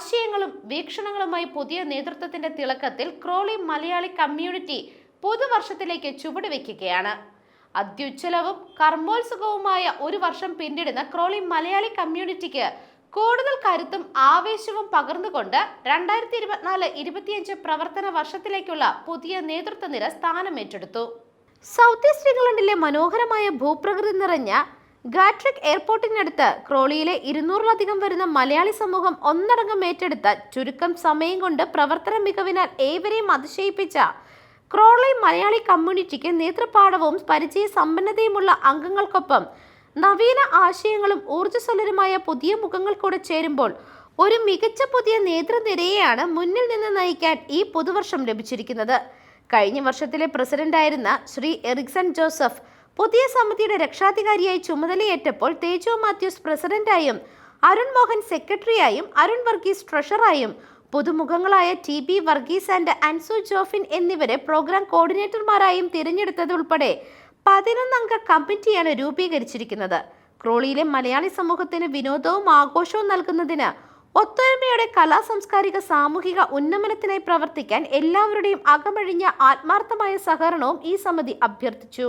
ആശയങ്ങളും വീക്ഷണങ്ങളുമായി പുതിയ നേതൃത്വത്തിന്റെ തിളക്കത്തിൽ ക്രോളി മലയാളി കമ്മ്യൂണിറ്റി പുതുവർഷത്തിലേക്ക് ചുവടുവെക്കുകയാണ്. അത്യുജ്വലവും കർമ്മോത്സുകവുമായ ഒരു വർഷം പിന്നിടുന്ന ക്രോളി മലയാളി കമ്മ്യൂണിറ്റിക്ക് കൂടുതൽ കരുത്തും ആവേശവും പകർന്നുകൊണ്ട് രണ്ടായിരത്തി ഇരുപത്തിനാല് ഇരുപത്തിയഞ്ച് പ്രവർത്തന വർഷത്തിലേക്കുള്ള പുതിയ നേതൃത്വ നിര സ്ഥാനമേറ്റെടുത്തു. സൗത്ത് ഈസ്റ്റ് ഇംഗ്ലണ്ടിലെ മനോഹരമായ ഭൂപ്രകൃതി നിറഞ്ഞ ഗാട്രിക് എയർപോർട്ടിനടുത്ത് ക്രോളിയിലെ ഇരുന്നൂറിലധികം വരുന്ന മലയാളി സമൂഹം ഒന്നടങ്കം ഏറ്റെടുത്ത ചുരുക്കം സമയം കൊണ്ട് പ്രവർത്തന മികവിനാൽ ഏവരെയും അതിശയിപ്പിച്ച ക്രോളി മലയാളി കമ്മ്യൂണിറ്റിക്ക് നേതൃപാഠവും പരിചയ സമ്പന്നതയുമുള്ള അംഗങ്ങൾക്കൊപ്പം നവീന ആശയങ്ങളും ഊർജസ്വലരുമായ പുതിയ മുഖങ്ങൾ കൂടെ ചേരുമ്പോൾ ഒരു മികച്ച പുതിയ നേതൃനിരയെയാണ് മുന്നിൽ നിന്ന് നയിക്കാൻ ഈ പുതുവർഷം ലഭിച്ചിരിക്കുന്നത്. കഴിഞ്ഞ വർഷത്തിലെ പ്രസിഡന്റായിരുന്ന ശ്രീ എറിക്സൺ ജോസഫ് പുതിയ സമിതിയുടെ രക്ഷാധികാരിയായി ചുമതലയേറ്റപ്പോൾ തേജോ മാത്യൂസ് പ്രസിഡന്റായും അരുൺ മോഹൻ സെക്രട്ടറിയായും അരുൺ വർഗീസ് ട്രഷറായും പുതുമുഖങ്ങളായ T B Varghese and Ansu Jofin എന്നിവരെ പ്രോഗ്രാം കോർഡിനേറ്റർമാരായും തിരഞ്ഞെടുത്തതുൾപ്പെടെ പതിനൊന്നംഗ കമ്മിറ്റിയാണ് രൂപീകരിച്ചിരിക്കുന്നത്. ക്രോളിയിലെ മലയാളി സമൂഹത്തിന് വിനോദവും ആഘോഷവും നൽകുന്നതിന് ഒത്തൊരുമയുടെ കലാ സാംസ്കാരിക സാമൂഹിക ഉന്നമനത്തിനായി പ്രവർത്തിക്കാൻ എല്ലാവരുടെയും അകമഴിഞ്ഞ ആത്മാർത്ഥമായ സഹകരണവും ഈ സമിതി അഭ്യർത്ഥിച്ചു.